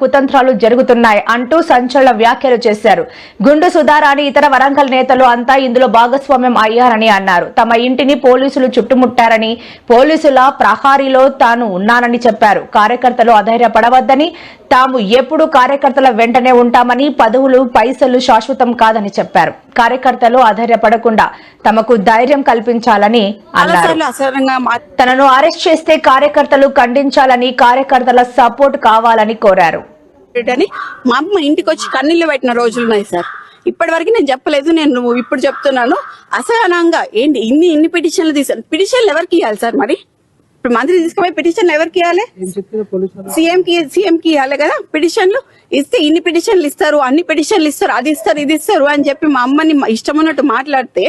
కుతంత్రాలు జరుగుతున్నాయి అంటూ సంచలన వ్యాఖ్యలు చేశారు. గుండు సుధారాణి ఇతర వరంగల్ నేతలు అంతా ఇందులో భాగస్వామ్యం అయ్యారని అన్నారు. తమ ఇంటిని పోలీసులు చుట్టుముట్టారని పోలీసుల ప్రహారీలో తాను ఉన్నానని చెప్పారు. కార్యకర్తలు అధైర్యపడవద్దని తాము ఎప్పుడు కార్యకర్తల వెంటనే ఉంటామని పదవులు పైసలు శాశ్వతం కాదని చెప్పారు. కార్యకర్తలు అధైర్యపడకుండా తమకు ధైర్యం కల్పించాలని అన్నారు. తనను అరెస్ట్ చేస్తే కార్యకర్తలు ఖండించాలని కార్యకర్తల సపోర్ట్ కావాలని కోరారు. అని మా అమ్మ ఇంటికి వచ్చి కన్నీళ్ళు పెట్టిన రోజులు ఉన్నాయి సార్. ఇప్పటి వరకు నేను చెప్పలేదు నేను ఇప్పుడు చెప్తున్నాను. అసహనంగా ఏంటి ఇన్ని ఇన్ని పిటిషన్లు తీసాను పిటిషన్లు ఎవరికి ఇవ్వాలి సార్ మరి? ఇప్పుడు మంత్రి తీసుకుపోయి పిటిషన్లు ఎవరికి ఇవ్వాలి సీఎం కి సీఎం కి ఇవ్వాలి కదా. పిటిషన్లు ఇస్తే ఇన్ని పిటిషన్లు ఇస్తారు అన్ని పిటిషన్లు ఇస్తారు అది ఇస్తారు ఇది ఇస్తారు అని చెప్పి మా అమ్మని ఇష్టం ఉన్నట్టు మాట్లాడితే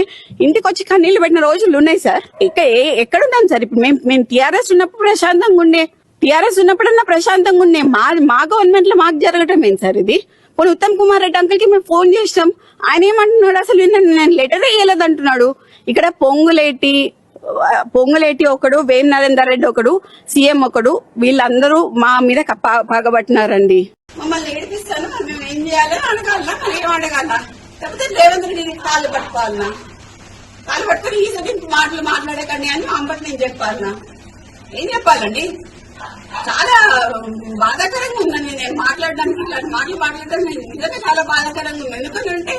ఇంటికి వచ్చి కన్నీళ్ళు పెట్టిన రోజులు ఉన్నాయి సార్. ఇక ఎక్కడున్నాం సార్? ఇప్పుడు మేము మేము టీఆర్ఎస్ ఉన్నప్పుడు ప్రశాంతంగా ఉండే టిఆర్ఎస్ ఉన్నప్పుడన్నా ప్రశాంతంగా ఉండే. మా మా గవర్నమెంట్లో మాకు జరగటం ఏంటి సార్ ఇది? పోనీ ఉత్తమ్ కుమార్ రెడ్డి అంకుల్కి మేము ఫోన్ చేసినాం. ఆయన ఏమంటున్నాడు? అసలు నేను- లెటర్ వేయలేదు అంటున్నాడు. ఇక్కడ పొంగులేటి పొంగులేటి ఒకడు వేమ్ నరేందర్ రెడ్డి ఒకడు సీఎం ఒకడు వీళ్ళందరూ మా మీద పాగబట్టినారండి. మమ్మల్ని ఏడిపిస్తాను. మేము ఏం చేయాలి అడగాలనా? మరి ఏం అడగాల లేకపోతే రేవంత్ రెడ్డి కాళ్ళు పట్టుకోవాలనా? కాళ్ళు పట్టుకుని ఈ మాటలు మాట్లాడకండి అని మా అమ్మకి నేను చెప్పాలనా? ఏం చెప్పాలండి? చాలా బాధాకరంగా ఉందండి. నేను మాట్లాడడానికి ఇట్లాంటి మాటలు మాట్లాడడం నేను నిజంగా చాలా బాధాకరంగా ఉంది. ఎందుకంటే